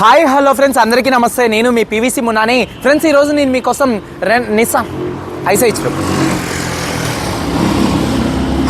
Hi hello friends అందరికీ నమస్తే. నేను మీ పీవీసీ మునాని ఫ్రెండ్స్ ఈరోజు నేను మీకోసం రెన్ నిసా ఐసా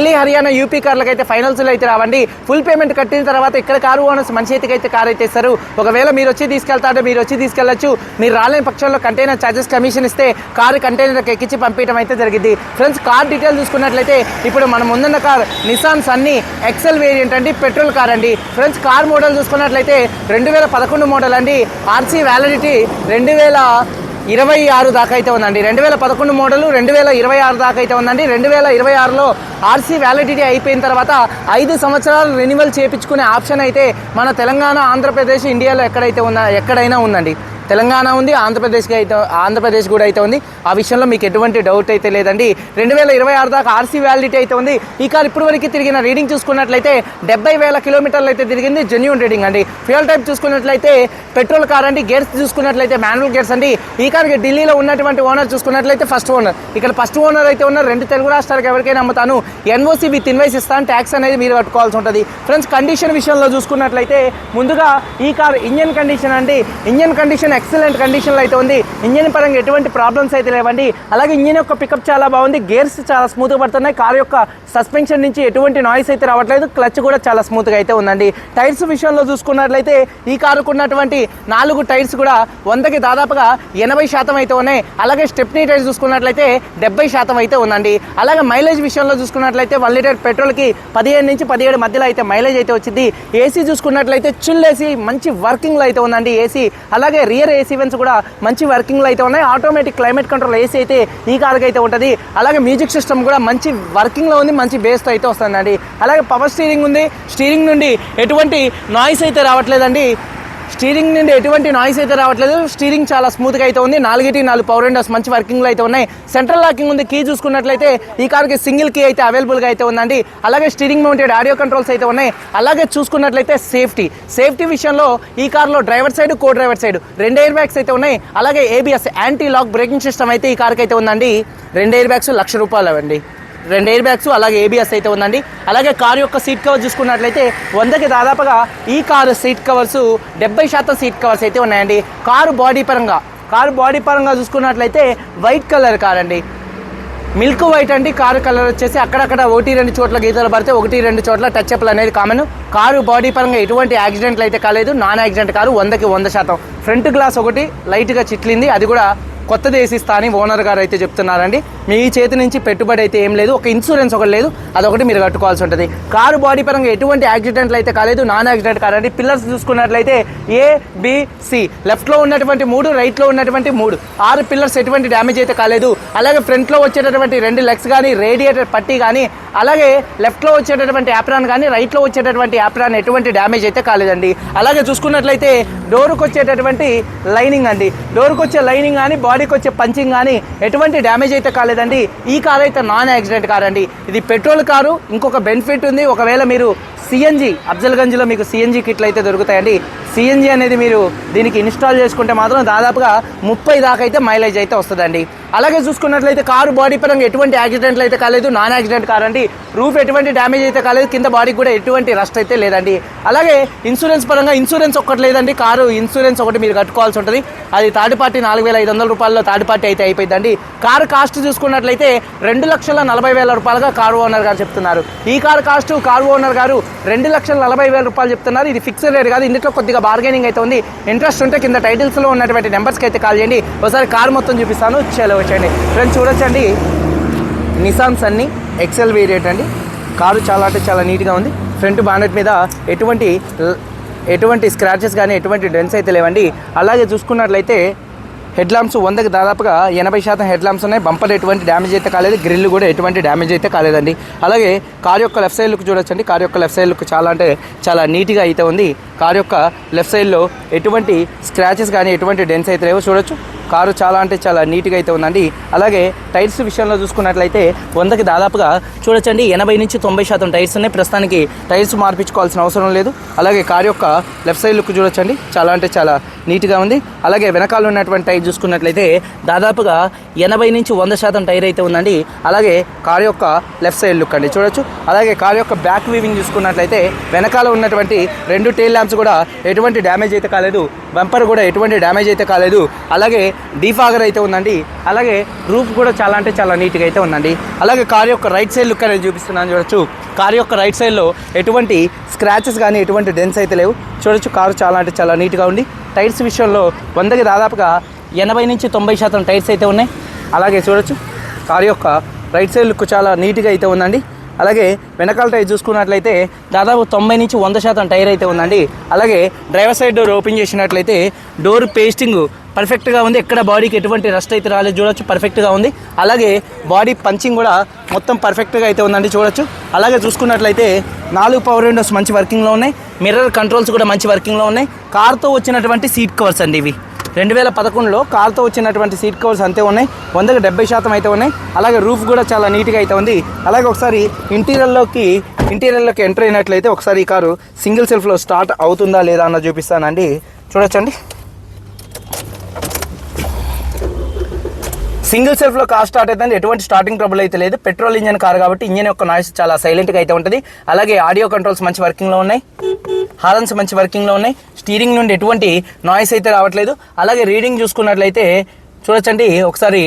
ఢిల్లీ హర్యానా యూపీ కార్లకు అయితే ఫైనల్స్లో అయితే రావండి. ఫుల్ పేమెంట్ కట్టిన తర్వాత ఇక్కడ కారు ఓనర్స్ మన చేతికి అయితే కార్ అయితే ఇస్తారు. ఒకవేళ మీరు వచ్చి తీసుకెళ్తారంటే మీరు వచ్చి తీసుకెళ్ళొచ్చు మీరు రాలేని పక్షంలో కంటైనర్ ఛార్జెస్ కమిషన్ ఇస్తే కారు కంటైనర్కి ఎక్కించి పంపించడం అయితే జరిగింది. ఫ్రెండ్స్ కార్ డీటెయిల్ చూసుకున్నట్లయితే ఇప్పుడు మనం ముందున్న car Nissan Sunny XL variant అండి పెట్రోల్ కార్ అండి. ఫ్రెండ్స్ కార్ మోడల్ చూసుకున్నట్లయితే రెండు వేల పదకొండు మోడల్ అండి. ఆర్సీ వ్యాలిడిటీ రెండు వేల ఇరవై ఆరు దాకా అయితే ఉందండి. రెండు వేల పదకొండు మోడల్ రెండు వేల ఇరవై ఆరు దాకా అయితే ఉందండి. రెండు వేల ఇరవై ఆరులో ఆర్సీ వ్యాలిడిటీ అయిపోయిన తర్వాత ఐదు సంవత్సరాలు రెన్యువల్ చేయించుకునే ఆప్షన్ అయితే మన తెలంగాణ ఆంధ్రప్రదేశ్ ఇండియాలో ఎక్కడైతే ఉందా ఎక్కడైనా ఉందండి. తెలంగాణ ఉంది ఆంధ్రప్రదేశ్కి అయితే ఆంధ్రప్రదేశ్ కూడా అయితే ఉంది. ఆ విషయంలో మీకు ఎటువంటి డౌట్ అయితే లేదండి. రెండు వేల ఇరవై ఆరు దాకా ఆర్సీ వ్యాలిడిటీ అయితే ఉంది. ఈ కార్ ఇప్పుడు వరకు తిరిగిన రీడింగ్ చూసుకున్నట్లయితే డెబ్బై వేల కిలోమీటర్లు అయితే తిరిగింది జెన్యున్ రీడింగ్ అండి. ఫ్యూయల్ టైప్ చూసుకున్నట్లయితే పెట్రోల్ కార్ అండి గేర్స్ చూసుకున్నట్లయితే మాన్యువల్ గేర్స్ అండి. ఈ కార్కి ఢిల్లీలో ఉన్నటువంటి ఓనర్ చూసుకున్నట్లయితే ఫస్ట్ ఓనర్ ఇక్కడ ఫస్ట్ ఓనర్ అయితే ఉన్న రెండు తెలుగు రాష్ట్రాలకు ఎవరికైనా అమ్ముతాను. ఎన్ఓసి విత్ ఇన్వైస్ ఇస్తాను ట్యాక్స్ అనేది మీరు కట్టుకోవాల్సి ఉంటుంది. ఫ్రెండ్స్ కండిషన్ విషయంలో చూసుకున్నట్లయితే ముందుగా ఈ కార్ ఇంజన్ కండిషన్ అండి. ఇంజన్ కండిషన్ ఎక్సలెంట్ కండిషన్లో అయితే ఉంది. ఇంజిన్ పరంగా ఎటువంటి ప్రాబ్లమ్స్ అయితే లేవండి. అలాగే ఇంజిన్ యొక్క పికప్ చాలా బాగుంది. గేర్స్ చాలా స్మూత్గా పడుతున్నాయి. కార్ యొక్క సస్పెన్షన్ నుంచి ఎటువంటి నాయిస్ అయితే రావట్లేదు. క్లచ్ కూడా చాలా స్మూత్గా అయితే ఉందండి. టైర్స్ విషయంలో చూసుకున్నట్లయితే ఈ కారుకు ఉన్నటువంటి నాలుగు టైర్స్ కూడా వందకి దాదాపుగా ఎనభై శాతం అయితే ఉన్నాయి. అలాగే స్టెప్నీ టైర్స్ చూసుకున్నట్లయితే డెబ్బై శాతం అయితే ఉందండి. అలాగే మైలేజ్ విషయంలో చూసుకున్నట్లయితే వన్ లీటర్ పెట్రోల్కి పదిహేను నుంచి పదిహేడు మధ్యలో అయితే మైలేజ్ అయితే వచ్చింది. ఏసీ చూసుకున్నట్లయితే చిల్ ఏసీ మంచి వర్కింగ్లో అయితే ఉందండి. ఏసీ అలాగే రియర్ ఏసీ ఈవెంట్స్ కూడా మంచి వర్కింగ్లో అయితే ఉన్నాయి. ఆటోమేటిక్ క్లైమేట్ కంట్రోల్ ఏసీ అయితే ఈ కార్కి అయితే ఉంటుంది. అలాగే మ్యూజిక్ సిస్టమ్ కూడా మంచి వర్కింగ్లో ఉంది మంచి బేస్తో అయితే వస్తుందండి. అలాగే పవర్ స్టీరింగ్ ఉంది. స్టీరింగ్ నుండి ఎటువంటి నాయిస్ అయితే రావట్లేదండి. స్టీరింగ్ నుండి ఎటువంటి నాయిస్ అయితే రావట్లేదు. స్టీరింగ్ చాలా స్మూత్గా అయితే ఉంది. నాలుగిటి నాలుగు పవర్ విండోస్ మంచి వర్కింగ్లో అయితే ఉన్నాయి. సెంట్రల్ లాకింగ్ ఉంది. కీ చూసుకున్నట్లయితే ఈ కార్కి సింగిల్ కీ అయితే అవైలబుల్గా అయితే ఉందండి. అలాగే స్టీరింగ్ మౌంటెడ్ ఆడియో కంట్రోల్స్ అయితే ఉన్నాయి. అలాగే చూసుకున్నట్లయితే సేఫ్టీ సేఫ్టీ విషయంలో ఈ కార్లో driver side co driver side రెండు ఎయిర్ బ్యాగ్స్ అయితే ఉన్నాయి. అలాగే ABS anti lock braking system అయితే ఈ కార్కి అయితే ఉందండి. రెండు ఎయిర్ బ్యాగ్స్ లక్ష రూపాయలు అవండి రెండు ఎయిర్ బ్యాగ్స్ అలాగే ఏబిఎస్ అయితే ఉందండి. అలాగే కార్ యొక్క సీట్ కవర్ చూసుకున్నట్లయితే వందకి దాదాపుగా ఈ కారు సీట్ కవర్స్ డెబ్బై శాతం సీట్ కవర్స్ అయితే ఉన్నాయండి. కారు బాడీ పరంగా కారు బాడీ పరంగా చూసుకున్నట్లయితే వైట్ కలర్ కార్ అండి. మిల్క్ వైట్ అండి కారు కలర్ వచ్చేసి అక్కడక్కడ ఒకటి రెండు చోట్ల గీతలు పడితే ఒకటి రెండు చోట్ల టచ్ అప్లు అనేది కామన్ కారు బాడీ పరంగా ఎటువంటి యాక్సిడెంట్లు అయితే కాలేదు. నాన్ యాక్సిడెంట్ కారు వందకి వంద శాతం. ఫ్రంట్ గ్లాస్ ఒకటి లైట్గా చిట్లింది. అది కూడా కొత్తది వేసిస్తా అని ఓనర్ గారు అయితే చెప్తున్నారండి. మీ చేతి నుంచి పెట్టుబడి అయితే ఏం లేదు ఒక ఇన్సూరెన్స్ ఒకటి లేదు అదొకటి మీరు కట్టుకోవాల్సి ఉంటుంది. కారు బాడీ పరంగా ఎటువంటి యాక్సిడెంట్లు అయితే కాలేదు నాన్ యాక్సిడెంట్ కాదండి. పిల్లర్స్ చూసుకున్నట్లయితే ఏ బిసి లెఫ్ట్లో ఉన్నటువంటి మూడు రైట్లో ఉన్నటువంటి మూడు. ఆరు పిల్లర్స్ ఎటువంటి డ్యామేజ్ అయితే కాలేదు. అలాగే ఫ్రంట్లో వచ్చేటటువంటి రెండు లెగ్స్ కానీ రేడియేటర్ పట్టీ కానీ అలాగే లెఫ్ట్లో వచ్చేటటువంటి యాప్రాన్ కానీ రైట్లో వచ్చేటటువంటి యాప్రాన్ ఎటువంటి డ్యామేజ్ అయితే కాలేదండి. అలాగే చూసుకున్నట్లయితే డోర్కి వచ్చేటటువంటి లైనింగ్ అండి. డోర్కి వచ్చే లైనింగ్ కానీ బాడీ బాడీకి వచ్చే పంచింగ్ కానీ ఎటువంటి డ్యామేజ్ అయితే కాలేదండి. ఈ కార్ అయితే నాన్ యాక్సిడెంట్ కార్ అండి. ఇది పెట్రోల్ కారు ఇంకొక బెనిఫిట్ ఉంది. ఒకవేళ మీరు సిఎన్జి అఫ్జల్గంజ్లో మీకు సిఎన్జి కిట్లు అయితే దొరుకుతాయండి. సిఎన్జి అనేది మీరు దీనికి ఇన్స్టాల్ చేసుకుంటే మాత్రం దాదాపుగా ముప్పై దాకా అయితే మైలేజ్ అయితే వస్తుందండి. అలాగే చూసుకున్నట్లయితే కారు బాడీ పరంగా ఎటువంటి యాక్సిడెంట్లు అయితే కాలేదు నాన్ యాక్సిడెంట్ కార్ అండి. రూఫ్ ఎటువంటి డ్యామేజ్ అయితే కాలేదు కింద బాడీకి కూడా ఎటువంటి రస్ట్ అయితే లేదండి. అలాగే ఇన్సూరెన్స్ పరంగా ఇన్సూరెన్స్ ఒక్కటి లేదండి కారు ఇన్సూరెన్స్ ఒకటి మీరు కట్టుకోవాల్సి ఉంటుంది. అది థర్డ్ పార్టీ నాలుగు వేల ఐదు వందల రూపాయల్లో థర్డ్ పార్టీ అయితే అయిపోయిందండి. కారు కాస్ట్ చూసుకున్నట్లయితే రెండు లక్షల నలభై వేల రూపాయలుగా కారు ఓనర్ గారు చెప్తున్నారు. ఈ కారు కాస్ట్ కారు ఓనర్ గారు రెండు లక్షల నలభై వేల రూపాయలు చెప్తున్నారు. ఇది ఫిక్స్డ్ రేట్ కాదు. ఇందులో కొద్దిగా బార్గెనింగ్ అయితే ఉంది. ఇంట్రెస్ట్ ఉంటే కింద టైటిల్స్లో ఉన్నటువంటి నెంబర్స్కి అయితే కాల్ చేయండి. ఒకసారి కారు మొత్తం చూపిస్తాను. చలో వచ్చేయండి. ఫ్రెండ్స్ చూడొచ్చండి. నిసాన్ అన్ని ఎక్సెల్ వేరియంట్ అండి. కారు చాలా అంటే చాలా నీట్గా ఉంది. ఫ్రంట్ బానెట్ మీద ఎటువంటి ఎటువంటి స్క్రాచెస్ కానీ ఎటువంటి డెన్స్ అయితే లేవండి. అలాగే చూసుకున్నట్లయితే హెడ్ ల్యాంప్స్ వందకి దాదాపుగా ఎనభై శాతం హెడ్ ల్యాంప్స్ ఉన్నాయి. బంపర్ ఎటువంటి డ్యామేజ్ అయితే కాలేదు. గ్రిల్ కూడా ఎటువంటి డ్యామేజ్ అయితే కాలేదండి. అలాగే కార్ యొక్క లెఫ్ట్ సైడ్ లుక్ చూడొచ్చండి. కార్ యొక్క లెఫ్ట్ సైడ్ లుక్ చాలా అంటే చాలా నీట్గా అయితే ఉంది. కార్ యొక్క లెఫ్ట్ సైడ్లో ఎటువంటి స్క్రాచెస్ కానీ ఎటువంటి డెన్స్ అయితే లేవో. చూడొచ్చు. కారు చాలా అంటే చాలా నీట్గా అయితే ఉందండి. అలాగే టైర్స్ విషయంలో చూసుకున్నట్లయితే వందకి దాదాపుగా చూడొచ్చండి ఎనభై నుంచి తొంభై శాతం టైర్స్ ఉన్నాయి. ప్రస్తుతానికి టైర్స్ మార్పించుకోవాల్సిన అవసరం లేదు. అలాగే కారు యొక్క లెఫ్ట్ సైడ్ లుక్ చూడొచ్చండి. చాలా అంటే చాలా నీట్గా ఉంది. అలాగే వెనకాల ఉన్నటువంటి టైర్ చూసుకున్నట్లయితే దాదాపుగా ఎనభై నుంచి వంద శాతం టైర్ అయితే ఉందండి. అలాగే కారు యొక్క లెఫ్ట్ సైడ్ లుక్ అండి చూడొచ్చు. అలాగే కారు యొక్క బ్యాక్ వీవింగ్ చూసుకున్నట్లయితే వెనకాల ఉన్నటువంటి రెండు టైల్ ల్యాంప్స్ కూడా ఎటువంటి డ్యామేజ్ అయితే కాలేదు. బంపర్ కూడా ఎటువంటి డ్యామేజ్ అయితే కాలేదు. అలాగే డీఫాగర్ అయితే ఉందండి. అలాగే రూఫ్ కూడా చాలా అంటే చాలా నీట్గా అయితే ఉందండి. అలాగే కార్ యొక్క రైట్ సైడ్ లుక్ అనేది చూపిస్తున్నాను చూడొచ్చు. కార్ యొక్క రైట్ సైడ్లో ఎటువంటి స్క్రాచెస్ కానీ ఎటువంటి డెన్స్ అయితే లేవు. చూడొచ్చు కారు చాలా అంటే చాలా నీట్గా ఉంది. టైర్స్ విషయంలో వందకి దాదాపుగా ఎనభై నుంచి తొంభై శాతం టైర్స్ అయితే ఉన్నాయి. అలాగే చూడొచ్చు కారు యొక్క రైట్ సైడ్ లుక్ చాలా నీట్గా అయితే ఉందండి. అలాగే వెనకాల టైర్ చూసుకున్నట్లయితే దాదాపు తొంభై నుంచి వంద శాతం టైర్ అయితే ఉందండి. అలాగే డ్రైవర్ సైడ్ డోర్ ఓపెన్ చేసినట్లయితే డోర్ పేస్టింగ్ పర్ఫెక్ట్గా ఉంది. ఎక్కడ బాడీకి ఎటువంటి రెస్ట్ అయితే రాలేదు చూడొచ్చు. పర్ఫెక్ట్గా ఉంది. అలాగే బాడీ పంచింగ్ కూడా మొత్తం పర్ఫెక్ట్గా అయితే ఉందండి చూడొచ్చు. అలాగే చూసుకున్నట్లయితే నాలుగు పవర్ విండోస్ మంచి వర్కింగ్లో ఉన్నాయి. మిర్రర్ కంట్రోల్స్ కూడా మంచి వర్కింగ్లో ఉన్నాయి. కార్తో వచ్చినటువంటి సీట్ కవర్స్ అండి ఇవి. రెండు వేల పదకొండులో కార్తో వచ్చినటువంటి సీట్ కవర్స్ అంతే ఉన్నాయి. వందకు డెబ్బై శాతం అయితే ఉన్నాయి. అలాగే రూఫ్ కూడా చాలా నీట్గా అయితే ఉంది. అలాగే ఒకసారి ఇంటీరియర్లోకి ఇంటీరియర్లోకి ఎంటర్ అయినట్లయితే ఒకసారి ఈ కారు సింగిల్ సెల్ఫ్లో స్టార్ట్ అవుతుందా లేదా అన్న చూపిస్తానండి. చూడొచ్చండి. సింగిల్ సెల్ఫ్లో కార్ స్టార్ట్ అయితే ఎటువంటి స్టార్టింగ్ ట్రబుల్ అయితే లేదు. పెట్రోల్ ఇంజన్ కార్ కాబట్టి ఇంజన్ యొక్క నాయిస్ చాలా సైలెంట్గా అయితే ఉంటుంది. అలాగే ఆడియో కంట్రోల్స్ మంచి వర్కింగ్లో ఉన్నాయి. హారన్స్ మంచి వర్కింగ్లో ఉన్నాయి. స్టీరింగ్ నుండి ఎటువంటి నాయిస్ అయితే రావట్లేదు. అలాగే రీడింగ్ చూసుకున్నట్లయితే చూడొచ్చండి. ఒకసారి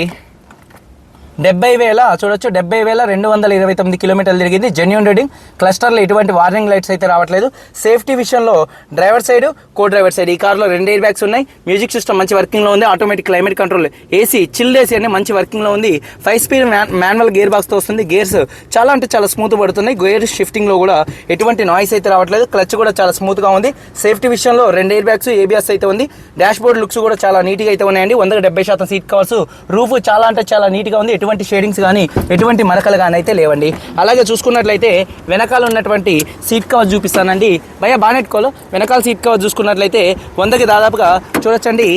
డెబ్బై వేల చూడొచ్చు డెబ్బై వేల రెండు వందల ఇరవై తొమ్మిది కిలోమీటర్లు తిరిగింది జెన్యున్ రీడింగ్ క్లస్టర్లో ఎటువంటి వార్నింగ్ లైట్స్ అయితే రావట్లేదు. సేఫ్టీ విషయంలో driver side co driver side ఈ కార్లో రెండు ఎయిర్ బ్యాగ్స్ ఉన్నాయి. మ్యూజిక్ సిస్టమ్ మంచి వర్కింగ్లో ఉంది. Automatic climate control AC chilled AC అనే మంచి వర్కింగ్లో ఉంది. ఫైవ్ స్పీడ్ మాన్యువల్ గేర్ బాక్స్తో వస్తుంది. గేర్స్ చాలా అంటే చాలా స్మూత్ పడుతున్నాయి. గేర్ షిఫ్టింగ్లో కూడా ఎటువంటి నాయిస్ అయితే రావట్లేదు. క్లచ్ కూడా చాలా స్మూత్గా ఉంది. సేఫ్టీ విషయంలో రెండు ఎయిర్ బ్యాగ్స్ ఏబిఎస్ అయితే ఉంది. డాష్ బోర్డ్ లుక్స్ కూడా చాలా నీట్గా అయితే ఉన్నాయండి. వందకు డెబ్బై శాతం సీట్ కవర్స్ రూఫ్ చాలా అంటే చాలా నీట్గా ఉంది. ఎటువంటి షేడింగ్స్ కానీ ఎటువంటి మరకలు కానీ అయితే లేవండి. అలాగే చూసుకున్నట్లయితే వెనకాల ఉన్నటువంటి సీట్ కవర్ చూపిస్తానండి. భయ బానెట్ కోలో వెనకాల సీట్ కవర్ చూసుకున్నట్లయితే వందకి దాదాపుగా చూడొచ్చండి.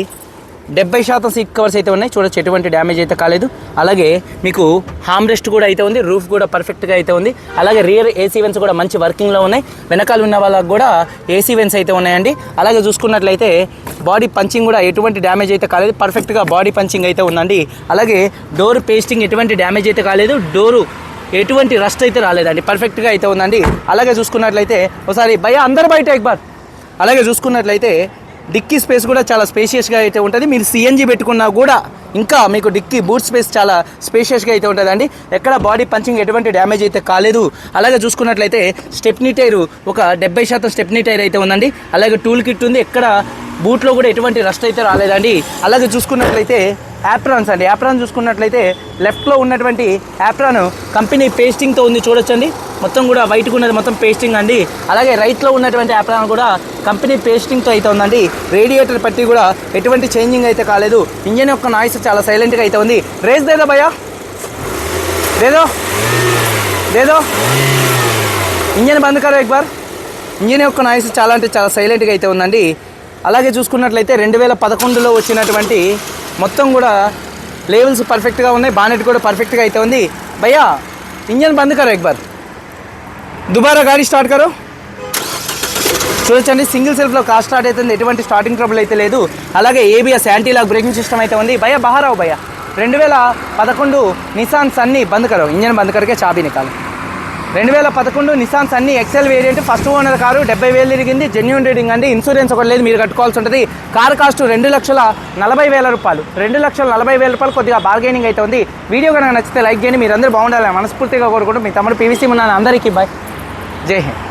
డెబ్బై శాతం సీట్ కవర్స్ అయితే ఉన్నాయి. చూడొచ్చు ఎటువంటి డ్యామేజ్ అయితే కాలేదు. అలాగే మీకు హామ్ రెస్ట్ కూడా అయితే ఉంది. రూఫ్ కూడా పర్ఫెక్ట్గా అయితే ఉంది. అలాగే రియర్ ఏసీ వెన్స్ కూడా మంచి వర్కింగ్లో ఉన్నాయి. వెనకాల ఉన్న వాళ్ళకి కూడా ఏసీ వెన్స్ అయితే ఉన్నాయండి. అలాగే చూసుకున్నట్లయితే బాడీ పంచింగ్ కూడా ఎటువంటి డ్యామేజ్ అయితే కాలేదు. పర్ఫెక్ట్గా బాడీ పంచింగ్ అయితే ఉందండి. అలాగే డోర్ పేస్టింగ్ ఎటువంటి డ్యామేజ్ అయితే కాలేదు. డోరు ఎటువంటి రస్ట్ అయితే రాలేదండి. పర్ఫెక్ట్గా అయితే ఉందండి. అలాగే చూసుకున్నట్లయితే ఒకసారి భయ అందరు బయట ఎక్బార్. అలాగే చూసుకున్నట్లయితే డిక్కీ స్పేస్ కూడా చాలా స్పేషియస్గా అయితే ఉంటుంది. మీరు సిఎన్జి పెట్టుకున్నా కూడా ఇంకా మీకు డిక్కీ బూట్ స్పేస్ చాలా స్పేషియస్గా అయితే ఉంటుందండి. ఎక్కడ బాడీ పంచింగ్ ఎటువంటి డ్యామేజ్ అయితే కాలేదు. అలాగే చూసుకున్నట్లయితే స్టెప్నీ టైరు ఒక డెబ్బై శాతం స్టెప్నీ టైర్ అయితే ఉందండి. అలాగే టూల్ కిట్ ఉంది. ఎక్కడ బూట్లో కూడా ఎటువంటి రస్ట్ అయితే రాలేదండి. అలాగే చూసుకున్నట్లయితే యాప్రాన్స్ అండి. యాప్రాన్ చూసుకున్నట్లయితే లెఫ్ట్లో ఉన్నటువంటి యాప్రాన్ కంపెనీ పేస్టింగ్తో ఉంది చూడొచ్చండి. మొత్తం కూడా వైట్గా ఉన్నది మొత్తం పేస్టింగ్ అండి. అలాగే రైట్లో ఉన్నటువంటి యాప్రాన్ కూడా కంపెనీ పేస్టింగ్తో అయితే ఉందండి. రేడియేటర్ పట్టి కూడా ఎటువంటి చేంజింగ్ అయితే కాలేదు. ఇంజన్ యొక్క నాయిస్ చాలా సైలెంట్గా అయితే ఉంది. రేస్ దేదో భయ్యా. దేదో. దేదో. ఇంజన్ బంద్ కరో ఎక్బార్ ఇంజన్ యొక్క నాయిస్ చాలా అంటే చాలా సైలెంట్గా అయితే ఉందండి. అలాగే చూసుకున్నట్లయితే రెండు వేల పదకొండులో వచ్చినటువంటి మొత్తం కూడా లేవల్స్ పర్ఫెక్ట్గా ఉన్నాయి. బానెట్ కూడా పర్ఫెక్ట్గా అయితే ఉంది. భయ్యా ఇంజన్ బంద్ కరో ఎక్బార్ దుబారా గాడి స్టార్ట్ కరో. చూడొచ్చండి సింగిల్ సెల్ఫ్లో కార్ స్టార్ట్ అవుతుంది. ఎటువంటి స్టార్టింగ్ ట్రబుల్ అయితే లేదు. అలాగే ABS anti lock braking system అయితే ఉంది. భయ బహారావు భయ రెండు వేల పదకొండు నిసాన్ సన్ని బంద్ కరో. ఇంజన్ బంద్ కరికే చాబీ నికాలు. రెండు వేల పదకొండు Nissan Sunny XL variant first owner car డెబ్బై వేలు తిరిగింది. జెన్యున్ రీడింగ్ అండి. ఇన్సూరెన్స్ ఒకటి లేదు మీరు కట్టుకోవాల్సి ఉంటుంది. కార్ కాస్ట్ రెండు లక్షల నలభై వేల రూపాయలు. రెండు లక్షల నలభై వేల రూపాయలు కొద్దిగా బార్గెనింగ్ అయితే ఉంది. వీడియో కనుక నచ్చితే లైక్ చేయండి. మీరు అందరూ బాగుండాలి మనస్ఫూర్తిగా కోరుకుంటూ మీ తమ్ముడు పీవీసీ ఉన్నాను అందరికీ బాయ్ जय हिंद।